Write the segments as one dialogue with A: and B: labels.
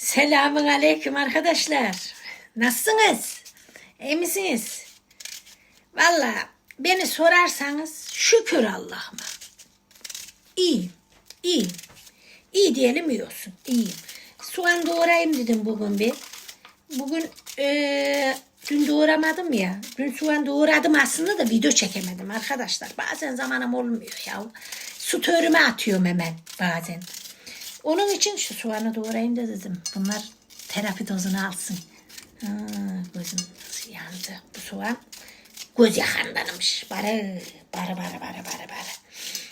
A: Selamun aleyküm arkadaşlar. Nasılsınız? İyi misiniz? Valla beni sorarsanız şükür Allah'ıma. İyiyim, iyiyim. İyi diyelim iyi olsun, iyiyim. Soğan doğrayayım dedim bugün bir. Bugün eee, dün doğramadım ya. Dün soğan doğradım aslında da video çekemedim arkadaşlar. Bazen zamanım olmuyor ya. Su törüme atıyorum hemen bazen. Onun için şu soğanı doğrayayım da dedim. Bunlar terapi dozunu alsın. Ha, gözüm yandı. Bu soğan göz yakandanmış. Barı, barı, barı, barı, barı, barı.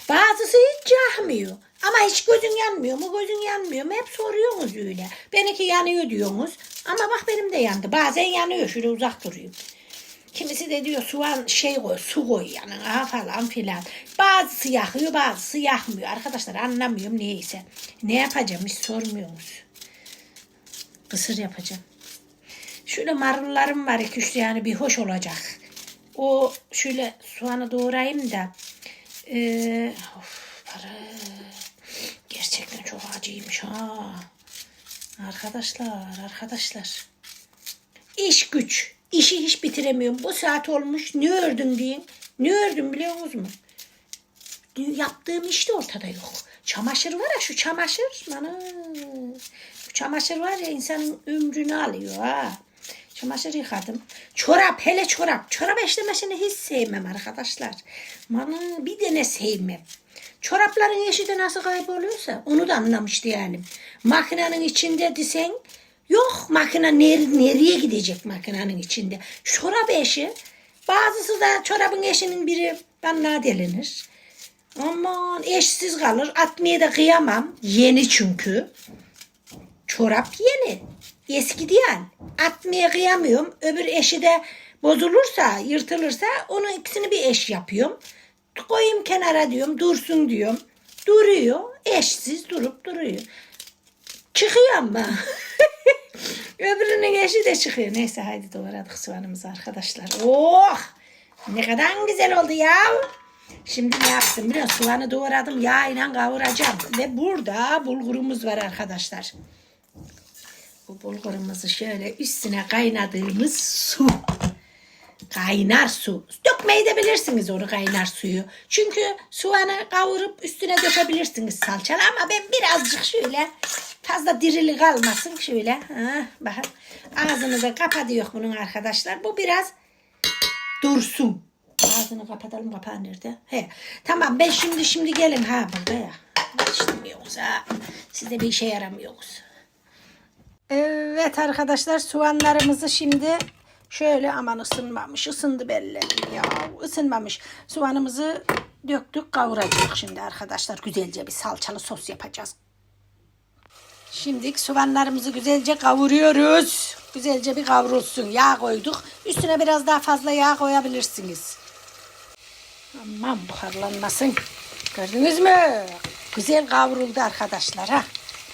A: Bazısı hiç yakmıyor. Ama hiç gözün yanmıyor mu? Gözün yanmıyor mu? Hep soruyorsunuz öyle. Benimki yanıyor diyorsunuz. Ama bak benim de yandı. Bazen yanıyor. Şöyle uzak duruyor. Kimisi de diyor soğan şey koy, su koy yanına falan filan. Bazısı yakıyor, bazısı yakmıyor. Arkadaşlar anlamıyorum neyse. Ne yapacağım hiç sormuyorsunuz. Kısır yapacağım. Şöyle marullarım var iki üç yani bir hoş olacak. O şöyle soğanı doğrayayım da. Ee, of, para. Gerçekten çok acıymış ha. Arkadaşlar, arkadaşlar. İş güç. İşi hiç bitiremiyorum. Bu saat olmuş. Ne ördün diyeyim. Ne ördüm biliyor musunuz? Yaptığım iş de ortada yok. Çamaşır var ya şu çamaşır. Bana. Bu çamaşır var ya insanın ömrünü alıyor ha. Çamaşır yıkadım. Çorap hele çorap. Çorap eşlemesini hiç sevmem arkadaşlar. Bana bir tane sevmem. Çorapların yeşili nasıl kayboluyorsa onu da anlamıştı yani. Makinenin içinde desen yok makine ner- nereye gidecek makinenin içinde. Çorap eşi bazısı da çorabın eşinin biri bana delinir. Aman eşsiz kalır. Atmaya da kıyamam. Yeni çünkü. Çorap yeni. Eski değil. Atmaya kıyamıyorum. Öbür eşi de bozulursa, yırtılırsa onun ikisini bir eş yapıyorum. Koyayım kenara diyorum, dursun diyorum. Duruyor. Eşsiz durup duruyor. Çıkıyor ama. Öbürünün eşi de çıkıyor. Neyse haydi doğradık soğanımızı arkadaşlar. Oh! Ne kadar güzel oldu ya. Şimdi ne yaptım biliyor musun? Soğanı doğradım. Yağ kavuracağım. Ve burada bulgurumuz var arkadaşlar. Bu bulgurumuzu şöyle üstüne kaynadığımız su. Kaynar su. Dökmeyi de bilirsiniz onu kaynar suyu. Çünkü soğanı kavurup üstüne dökebilirsiniz salçalı ama ben birazcık şöyle fazla dirili kalmasın şöyle. Ha, bakın ağzını da kapatıyor bunun arkadaşlar. Bu biraz dursun. Ağzını kapatalım kapağı nerede? He. Tamam ben şimdi şimdi gelin ha burada ya. İşlemiyoruz ha. Size bir işe yaramıyoruz. Evet arkadaşlar soğanlarımızı şimdi şöyle aman ısınmamış ısındı belli ya ısınmamış soğanımızı döktük kavuracağız şimdi arkadaşlar güzelce bir salçalı sos yapacağız. Şimdi soğanlarımızı güzelce kavuruyoruz. Güzelce bir kavrulsun. Yağ koyduk. Üstüne biraz daha fazla yağ koyabilirsiniz. Aman buharlanmasın. Gördünüz mü? Güzel kavruldu arkadaşlar ha.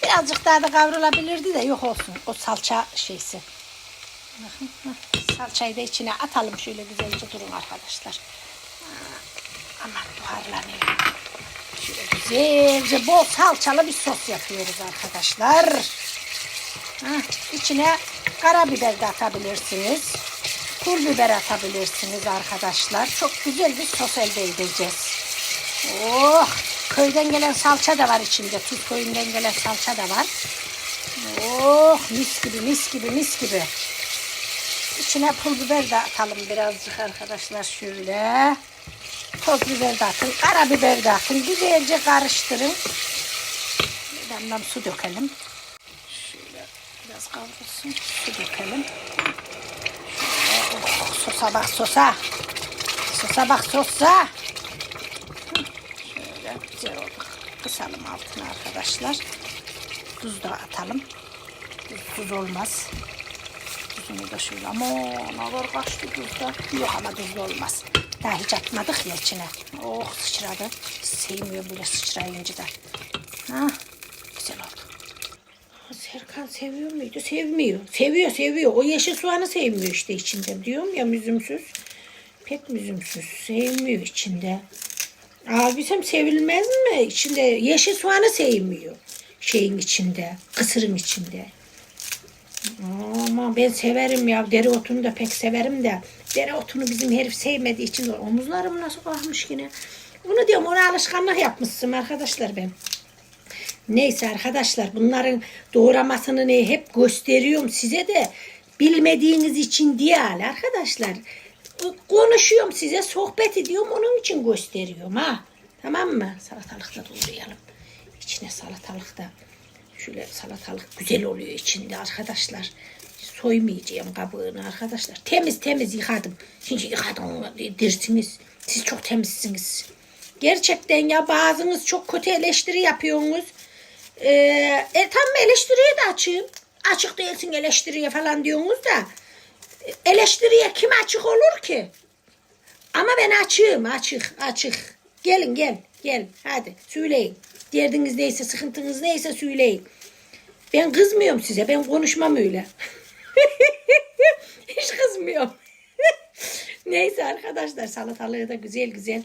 A: Birazcık daha da kavrulabilirdi de yok olsun. O salça şeysi. Salçayı da içine atalım şöyle güzelce durun arkadaşlar. Aman buharlanıyor. Güzelce bol salçalı bir sos yapıyoruz arkadaşlar. Ha, içine karabiber de atabilirsiniz. Pul biber atabilirsiniz arkadaşlar. Çok güzel bir sos elde edeceğiz. Oh! Köyden gelen salça da var içinde. Tuz köyünden gelen salça da var. Oh! Mis gibi, mis gibi, mis gibi. İçine pul biber de atalım birazcık arkadaşlar şöyle. Toz biber de atın, karabiber de atın. Güzelce karıştırın. Damlam su dökelim. Şöyle biraz kavrulsun. Su dökelim. Oh, sosa bak sosa. Sosa bak sosa. Şöyle güzel oldu. Kısalım altına arkadaşlar. Tuz da atalım. Tuzsuz olmaz. Tuzunu da şöyle ama ne var kaçtı tuzda. Yok ama tuzlu olmaz. Daha hiç atmadık ya içine. Oh sıçradı. Sevmiyor böyle sıçrayınca da. Ha, güzel oldu. Serkan seviyor muydu? Sevmiyor. Seviyor seviyor. O yeşil soğanı sevmiyor işte içinde. Diyorum ya müzümsüz. Pek müzümsüz. Sevmiyor içinde. Abisem sevilmez mi? İçinde yeşil soğanı sevmiyor. Şeyin içinde. Kısırın içinde. Ama ben severim ya. Dereotunu da pek severim de. Dereotunu bizim herif sevmediği için omuzlarım nasıl kalkmış yine. Bunu diyorum ona alışkanlık yapmışsın arkadaşlar ben. Neyse arkadaşlar bunların doğramasını ne hep gösteriyorum size de bilmediğiniz için değil arkadaşlar. Konuşuyorum size sohbet ediyorum onun için gösteriyorum ha. Tamam mı? Salatalık da doğrayalım. İçine salatalık da şöyle salatalık güzel oluyor içinde arkadaşlar. Soymayacağım kabuğunu arkadaşlar. Temiz temiz yıkadım. Çünkü yıkadım dersiniz. Siz çok temizsiniz. Gerçekten ya bazınız çok kötü eleştiri yapıyorsunuz. Ee, e, tam eleştiriye de açayım. Açık değilsin eleştiriye falan diyorsunuz da. Eleştiriye kim açık olur ki? Ama ben açığım açık açık. Gelin gel gel hadi söyleyin. Derdiniz neyse sıkıntınız neyse söyleyin. Ben kızmıyorum size ben konuşmam öyle. Hiç kızmıyorum. neyse arkadaşlar salatalığı da güzel güzel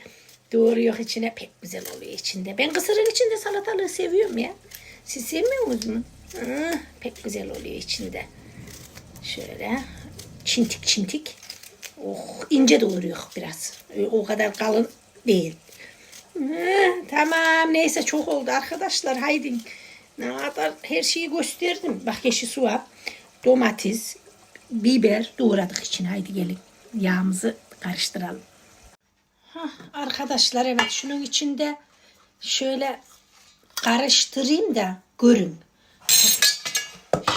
A: doğruyor içine pek güzel oluyor içinde. Ben kısırın içinde salatalığı seviyorum ya. Siz sevmiyor musunuz mu? Hı, pek güzel oluyor içinde. Şöyle çintik çintik. Oh ince doğruyor biraz. O kadar kalın değil. Tamam neyse çok oldu arkadaşlar haydi. Ne kadar her şeyi gösterdim. Bak yeşil soğan, domates, biber doğradık için. Haydi gelin yağımızı karıştıralım. Hah, arkadaşlar evet şunun içinde şöyle karıştırayım da görün.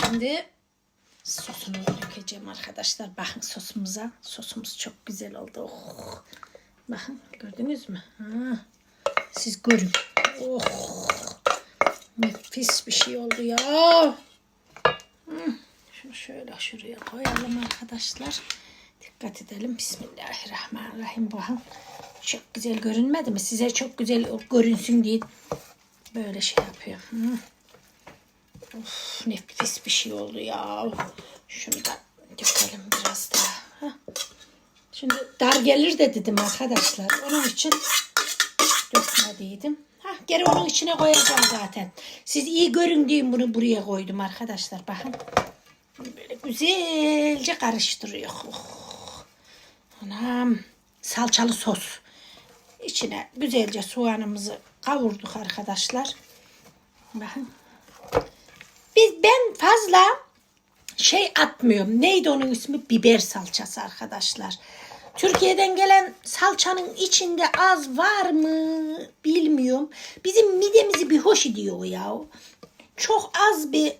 A: Şimdi sosunu dökeceğim arkadaşlar. Bakın sosumuza. Sosumuz çok güzel oldu. Oh. Bakın gördünüz mü? Ha. Siz görün. Oh. Nefis bir şey oldu ya. Şunu şöyle şuraya koyalım arkadaşlar. Dikkat edelim. Bismillahirrahmanirrahim. Bakın. Çok güzel görünmedi mi? Size çok güzel görünsün diye böyle şey yapıyor. Hı. Of, nefis bir şey oldu ya. Şunu da dökelim biraz daha. Şimdi dar gelir de dedim arkadaşlar. Onun için dökmediydim. Hah, geri onun içine koyacağım zaten. Siz iyi görün diyeyim bunu buraya koydum arkadaşlar. Bakın. Böyle güzelce karıştırıyor. Oh. Anam. Salçalı sos. İçine güzelce soğanımızı kavurduk arkadaşlar. Bakın. Biz ben fazla şey atmıyorum. Neydi onun ismi? Biber salçası arkadaşlar. Türkiye'den gelen salçanın içinde az var mı bilmiyorum. Bizim midemizi bir hoş ediyor ya. Çok az bir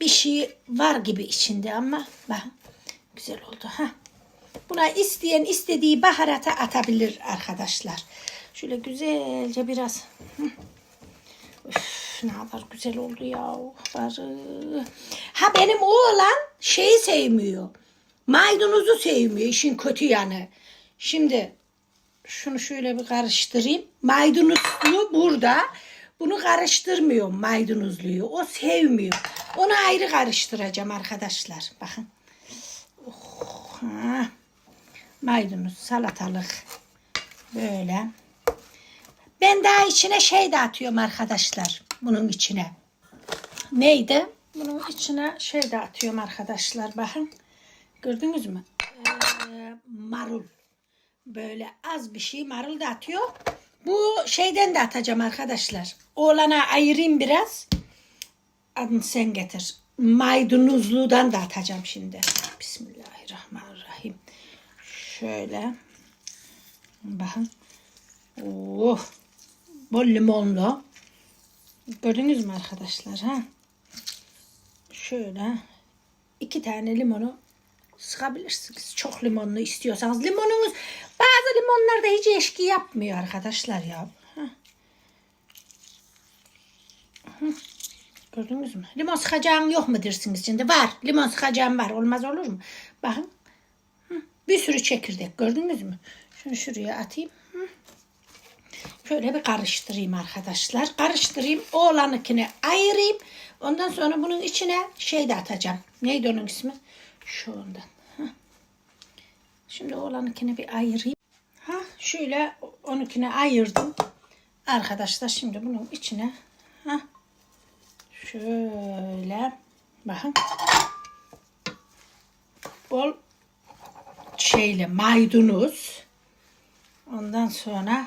A: bir şey var gibi içinde ama bak güzel oldu ha. Buna isteyen istediği baharatı atabilir arkadaşlar. Şöyle güzelce biraz. Üf, ne kadar güzel oldu ya. Ha benim oğlan şeyi sevmiyor. Maydanozu sevmiyor. işin kötü yanı. Şimdi şunu şöyle bir karıştırayım. Maydanozlu burada. Bunu karıştırmıyorum maydanozluyu. O sevmiyor. Onu ayrı karıştıracağım arkadaşlar. Bakın. Oh, ha. Maydanoz, salatalık. Böyle. Ben daha içine şey de atıyorum arkadaşlar. Bunun içine. Neydi? Bunun içine şey de atıyorum arkadaşlar. Bakın. Gördünüz mü? Ee, marul. Böyle az bir şey marul da atıyor. Bu şeyden de atacağım arkadaşlar. Oğlana ayırayım biraz. Adını sen getir. Maydanozludan da atacağım şimdi. Bismillahirrahmanirrahim. Şöyle. Bakın. Oh. Bol limonlu. Gördünüz mü arkadaşlar? Ha? Şöyle iki tane limonu sıkabilirsiniz. Çok limonlu istiyorsanız. Limonunuz bazı limonlar da hiç eşki yapmıyor arkadaşlar ya. Gördünüz mü? Limon sıkacağım yok mu dersiniz içinde? Var. Limon sıkacağım var. Olmaz olur mu? Bakın. Bir sürü çekirdek. Gördünüz mü? Şunu şuraya atayım. Şöyle bir karıştırayım arkadaşlar. Karıştırayım. Oğlanınkini ayırayım. Ondan sonra bunun içine şey de atacağım. Neydi onun ismi? Şu ondan. Hah. Şimdi oğlanınkini bir ayırayım. Ha, şöyle onunkini ayırdım. Arkadaşlar şimdi bunun içine ha, şöyle bakın bol şeyle maydanoz. Ondan sonra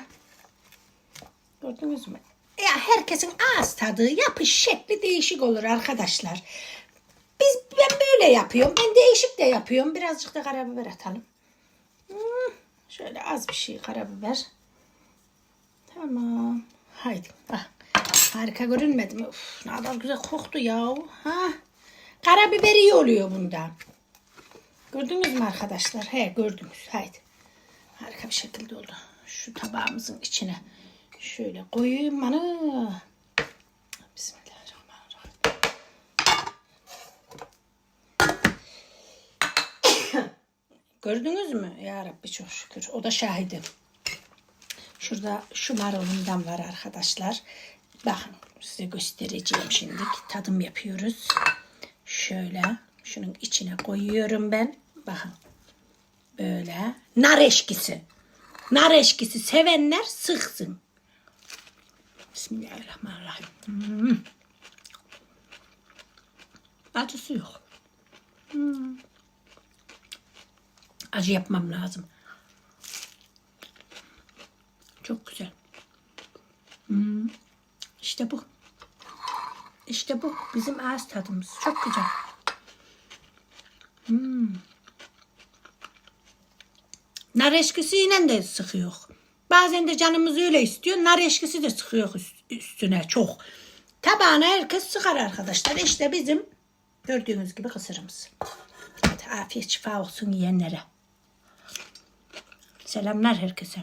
A: gördünüz mü? Ya herkesin ağız tadı, yapış şekli değişik olur arkadaşlar. Böyle yapıyorum. Ben değişik de yapıyorum. Birazcık da karabiber atalım. Hmm, şöyle az bir şey karabiber. Tamam. Haydi. Bak. Harika görünmedi mi? Uf, ne kadar güzel koktu ya. Ha. Karabiber iyi oluyor bunda. Gördünüz mü arkadaşlar? He gördünüz. Haydi. Harika bir şekilde oldu. Şu tabağımızın içine şöyle koyayım bana. Bismillahirrahmanirrahim. Gördünüz mü? Ya Rabbi çok şükür. O da şahidim. Şurada şu marulundan var arkadaşlar. Bakın size göstereceğim şimdi. Tadım yapıyoruz. Şöyle şunun içine koyuyorum ben. Bakın. Böyle. Nar eşkisi. Nar eşkisi sevenler sıksın. Bismillahirrahmanirrahim. Hmm. Acısı yok. Hmm. Acı yapmam lazım. Çok güzel. Hmm. İşte bu. İşte bu. Bizim ağız tadımız. Çok güzel. Hmm. Nar eşkisiyle de sıkıyor. Bazen de canımız öyle istiyor. Nar eşkisi de sıkıyor üst- üstüne çok. Tabağına herkes sıkar arkadaşlar. İşte bizim gördüğünüz gibi kısırımız. Hadi afiyet şifa olsun yiyenlere. Selamlar herkese.